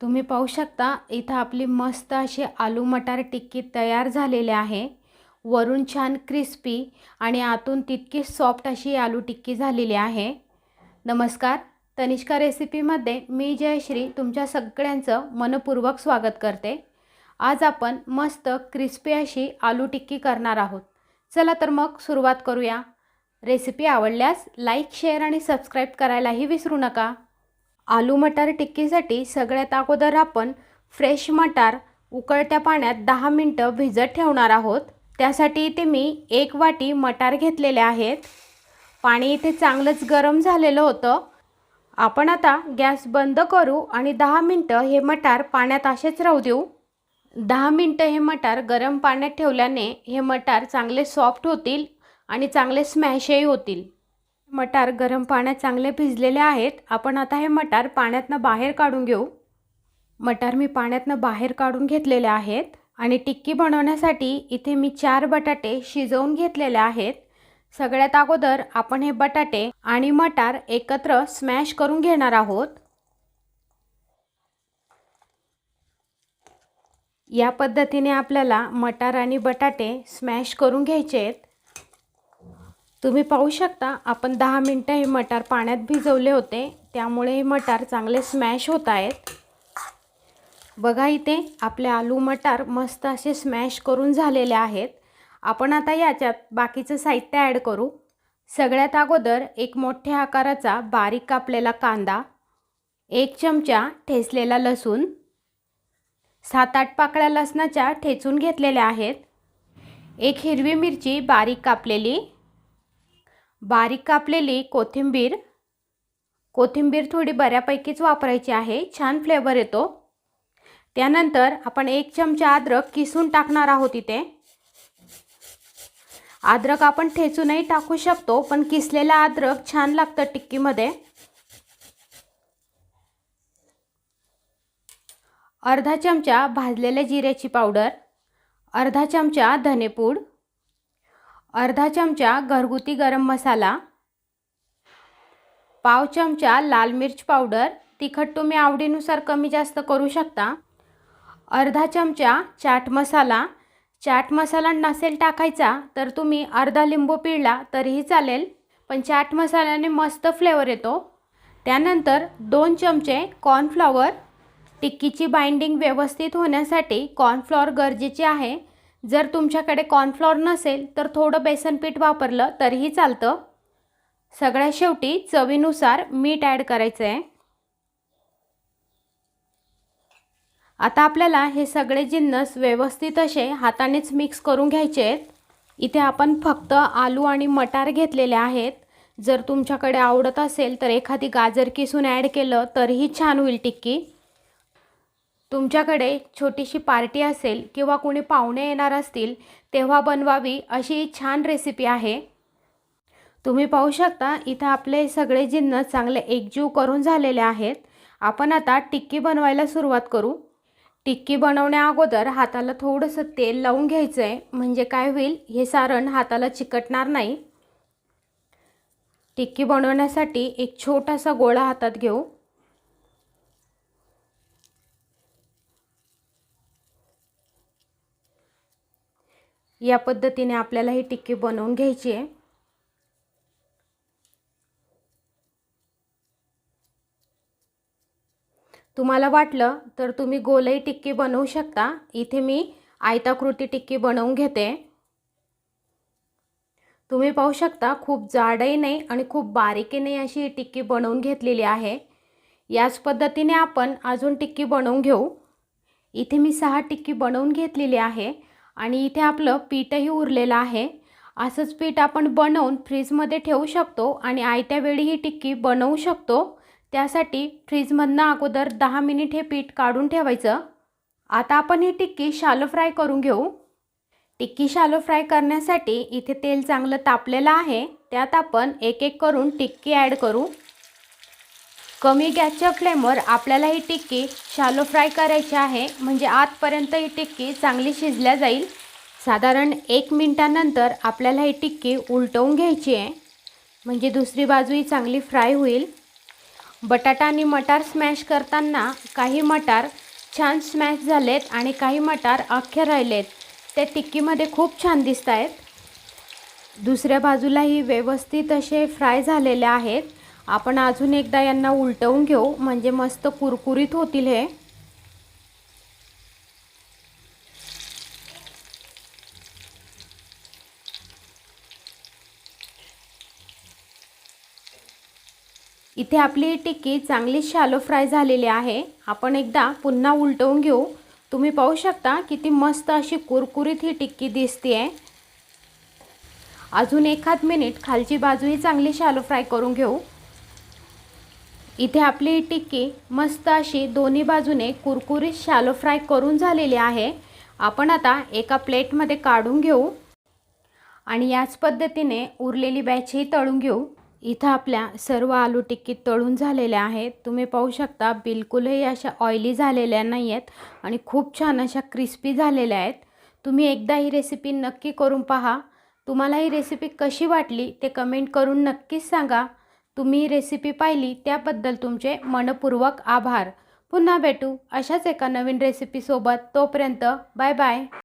तुम्ही पाहू शकता इथं आपली मस्त अशी आलू मटार टिक्की तयार झालेली आहे. वरून छान क्रिस्पी आणि आतून तितकी सॉफ्ट अशी आलू टिक्की झालेली आहे. नमस्कार तनिष्का रेसिपीमध्ये मी जयश्री तुमच्या सगळ्यांचं मनपूर्वक स्वागत करते. आज आपण मस्त क्रिस्पी अशी आलू टिक्की करणार आहोत. चला तर मग सुरुवात करूया. रेसिपी आवडल्यास लाईक शेअर आणि सबस्क्राईब करायलाही विसरू नका. आलू मटार टिक्कीसाठी सगळ्यात अगोदर आपण फ्रेश मटार उकळत्या पाण्यात दहा मिनटं भिजत ठेवणार आहोत. त्यासाठी इथे मी एक वाटी मटार घेतलेले आहेत. पाणी इथे चांगलंच गरम झालेलं होतं. आपण आता गॅस बंद करू आणि दहा मिनटं हे मटार पाण्यात असेच राहू देऊ. दहा मिनटं हे मटार गरम पाण्यात ठेवल्याने हे मटार चांगले सॉफ्ट होतील आणि चांगले स्मॅशही होतील. मटार गरम पाण्यात चांगले भिजलेले आहेत. आपण आता हे मटार पाण्यातनं बाहेर काढून घेऊ. मटार मी पाण्यातनं बाहेर काढून घेतलेले आहेत. आणि टिक्की बनवण्यासाठी इथे मी चार बटाटे शिजवून घेतलेले आहेत. सगळ्यात अगोदर आपण हे बटाटे आणि मटार एकत्र स्मॅश करून घेणार आहोत. या पद्धतीने आपल्याला मटार आणि बटाटे स्मॅश करून घ्यायचे आहेत. तुम्ही पाहू शकता आपण दहा मिनटं हे मटार पाण्यात भिजवले होते. त्यामुळे हे मटार चांगले स्मॅश होत आहेत. बघा इथे आपले आलू मटार मस्त असे स्मॅश करून झालेले आहेत. आपण आता याच्यात बाकीचं साहित्य ॲड करू. सगळ्यात अगोदर एक मोठ्या आकाराचा बारीक कापलेला कांदा एक चमचा ठेचलेला लसूण सात आठ पाकळ्या लसणाच्या ठेचून घेतलेल्या आहेत. एक हिरवी मिरची बारीक कापलेली बारीक कापलेली कोथिंबीर. कोथिंबीर थोडी बऱ्यापैकीच वापरायची आहे. छान फ्लेवर येतो. त्यानंतर आपण एक चमचा अद्रक किसून टाकणार आहोत इथे. अद्रक आपण ठेचूनही टाकू शकतो पण किसलेला अद्रक छान लागतं टिक्कीमध्ये. अर्धा चमचा भाजलेल्या जिऱ्याची पावडर. अर्धा चमचा धनेपूड. अर्धा चमचा घरगुती गरम मसाला पाव चमचा लाल मिर्च पावडर तिखट तुम्ही आवडीनुसार कमी जास्त करू शकता. अर्धा चमचा चाट मसाला चाट मसाला नसेल टाकायचा तर तुम्ही अर्धा लिंबू पिळला तरीही चालेल पण चाट मसाल्याने मस्त फ्लेवर येतो. त्यानंतर दोन चमचे कॉर्नफ्लॉवर टिक्कीची बाइंडिंग व्यवस्थित होण्यासाठी कॉर्नफ्लॉवर गरजेचे आहे. जर तुमच्याकडे कॉर्नफ्लॉर नसेल तर थोडं बेसन पीठ वापरलं तरीही चालतं. सगळ्यात शेवटी चवीनुसार मीठ ॲड करायचं आहे आता आपल्याला हे सगळे जिन्नस व्यवस्थित असे हातानेच मिक्स करून घ्यायचे आहेत. इथे आपण फक्त आलू आणि मटार घेतलेले आहेत. जर तुमच्याकडे आवडत असेल तर एखादी गाजर किसून ॲड केलं तरीही छान होईल टिक्की. तुमच्याकडे छोटीशी पार्टी असेल किंवा कोणी पाहुणे येणार असतील तेव्हा बनवावी अशी छान रेसिपी आहे. तुम्ही पाहू शकता इथं आपले सगळे जिन्नस चांगले एकजीव करून झालेले आहेत. आपण आता टिक्की बनवायला सुरुवात करू. टिक्की बनवण्या अगोदर हाताला थोडंसं तेल लावून घ्यायचं आहे म्हणजे काय होईल हे सारण हाताला चिकटणार नाही. टिक्की बनवण्यासाठी एक छोटासा गोळा हातात घेऊ. या पद्धतीने आपल्याला ही टिक्की बनवून घ्यायची आहे. तुम्हाला वाटलं तर तुम्ही गोलही टिक्की बनवू शकता. इथे मी आयताकृती टिक्की बनवून घेते. तुम्ही पाहू शकता खूप जाडही नाही आणि खूप बारीकही नाही अशी ही टिक्की बनवून घेतलेली आहे. याच पद्धतीने आपण अजून टिक्की बनवून घेऊ. इथे मी सहा टिक्की बनवून घेतलेली आहे. आणि इथे आपलं पीठही उरलेलं आहे. असंच पीठ आपण बनवून फ्रीजमध्ये ठेवू शकतो आणि आयत्या वेळी ही टिक्की बनवू शकतो. त्यासाठी फ्रीजमधनं अगोदर दहा मिनिट हे पीठ काढून ठेवायचं. आता आपण ही टिक्की शालो फ्राय करून घेऊ. टिक्की शालो फ्राय करण्यासाठी इथे तेल चांगलं तापलेलं आहे. त्यात आपण एक एक करून टिक्की ॲड करू. कमी गॅसच्या फ्लेमवर आपल्याला ही टिक्की शालो फ्राय करायची आहे. म्हणजे आतपर्यंत ही टिक्की चांगली शिजल्या जाईल. साधारण एक मिनटानंतर आपल्याला ही टिक्की उलटवून घ्यायची आहे. म्हणजे दुसरी बाजूही चांगली फ्राय होईल. बटाटा आणि मटार स्मॅश करताना काही मटार छान स्मॅश झालेत आणि काही मटार अख्खे राहिलेत. ते टिक्कीमध्ये खूप छान दिसत आहेत दुसऱ्या बाजूलाही व्यवस्थित असे फ्राय झालेले आहेत. आपण अजून एकदा यांना उलटवून घेऊ. म्हणजे मस्त कुरकुरीत होतील हे. इथे आपली टिक्की चांगली शालो फ्राय झालेली आहे. आपण एकदा पुन्हा उलटवून घेऊ. तुम्ही पाहू शकता किती मस्त अशी कुरकुरीत ही टिक्की दिसते आहे अजून एखाद मिनिट खालची बाजूही चांगली शालो फ्राय करून घेऊ. इथे आपली टिक्की मस्त अशी दोन्ही बाजूने कुरकुरीत शालो फ्राय करून झालेली आहे. आपण आता एका प्लेटमध्ये काढून घेऊ. आणि याच पद्धतीने उरलेली बॅचही तळून घेऊ. इथं आपल्या सर्व आलू टिक्की तळून झालेल्या आहेत. तुम्ही पाहू शकता बिलकुलही अशा ऑइली झालेल्या नाही आहेत आणि खूप छान अशा क्रिस्पी झालेल्या आहेत. तुम्ही एकदा ही रेसिपी नक्की करून पहा. तुम्हाला ही रेसिपी कशी वाटली ते कमेंट करून नक्कीच सांगा. तुम्ही रेसिपी पाहिली त्याबद्दल तुमचे मनपूर्वक आभार. पुन्हा भेटू अशाच एका नवीन रेसिपीसोबत तोपर्यंत बाय बाय